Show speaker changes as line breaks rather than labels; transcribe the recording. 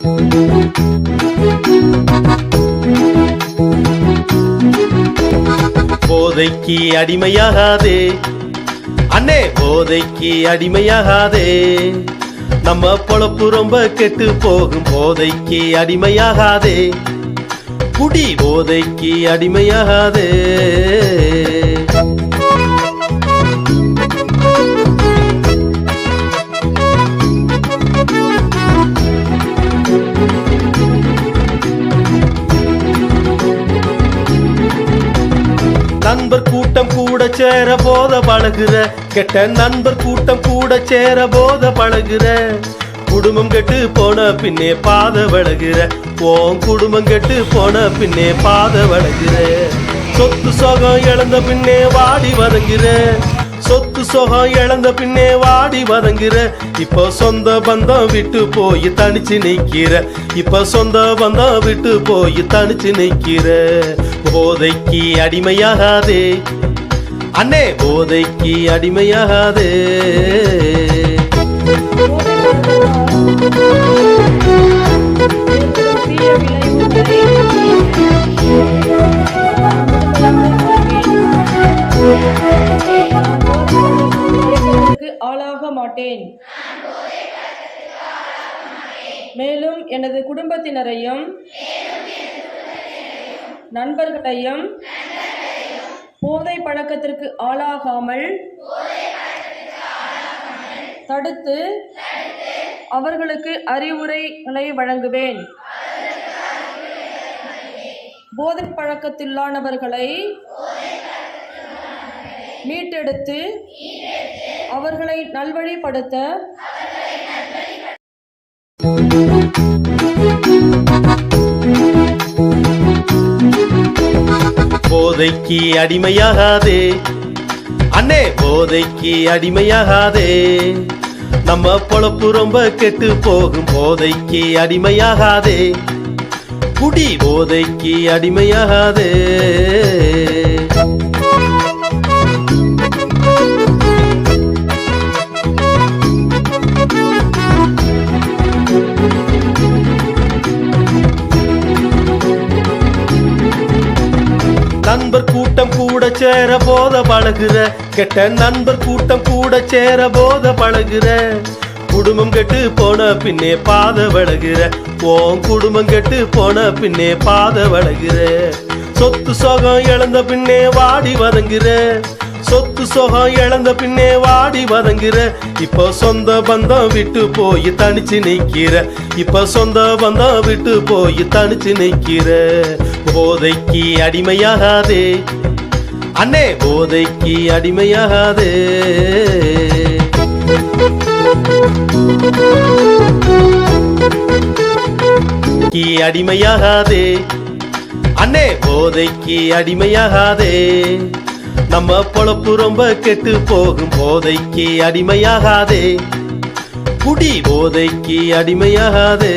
போதைக்கு அடிமையாகாதே. அண்ணே போதைக்கு அடிமையாகாதே. நம்ம பொழப்பு ரொம்ப கெட்டு போகும். போதைக்கு அடிமையாகாதே. குடி போதைக்கு அடிமையாகாதே. நண்பர் கூட்டம் கூட சேர போத பழகுற. கெட்ட நண்பர் கூட்டம் கூட சேர போத பழகுற. குடும்பம் கெட்டு போன பின்னே பாத வழகுற ஓம் குடும்பம் கெட்டு போன பின்னே பாத வழகுற சொத்து சோகம் இழந்த பின்னே வாடி வதங்குற. சொத்து சொகம் இழந்த பின்னே வாடி வதங்குற. இப்போ சொந்த பந்தம் விட்டு போய் தனிச்சு நிக்கிற. இப்ப சொந்த பந்தம் விட்டு போய் தனிச்சு நிக்கிற. போதைக்கு அடிமையாகாதே. அண்ணே போதைக்கு அடிமையாகாதே.
மாட்டேன் மேலும் எனது குடும்பத்தினரையும் நண்பர்களையும் போதை பழக்கத்திற்கு ஆளாகாமல் தடுத்து அவர்களுக்கு அறிவுரைகளை வழங்குவேன். போதை பழக்கத்திலானவர்களை மீட்டெடுத்து அவர்களை நல்வழிப்படுத்த
போதைக்கு அடிமையாகாதே. அண்ணே போதைக்கு அடிமையாகாதே. நம்ம பொழப்பு ரொம்ப கெட்டு போகும். போதைக்கு அடிமையாகாதே. குடி போதைக்கு அடிமையாகாதே. நண்பர் கூட்டம் கூட சேர போத பழகுற. கெட்ட நண்பர் கூட்டம் கூட சேர போத பழகுற. குடும்பம் கெட்டு போன பின்னே பாத வழகுற ஓம் குடும்பம் கெட்டு போன பின்னே பாத வழகுற சொத்து சோகம் இழந்த பின்னே வாடி வதங்குற. சொத்து சொகம் இழந்த பின்னே வாடி வதங்குற. இப்போ சொந்த பந்தம் விட்டு போய் தனிச்சு நிக்கிற. இப்ப சொந்த பந்தம் விட்டு போய் தனிச்சு நிக்கிற. போதைக்கு அடிமையாகாதே. அண்ணே போதைக்கு அடிமையாகாதே. அடிமையாகாதே. அண்ணே போதைக்கு அடிமையாகாதே. நம்ம பொழப்பு ரொம்ப கெட்டு போகும். போதைக்கு அடிமையாகாதே. குடி போதைக்கு அடிமையாகாதே.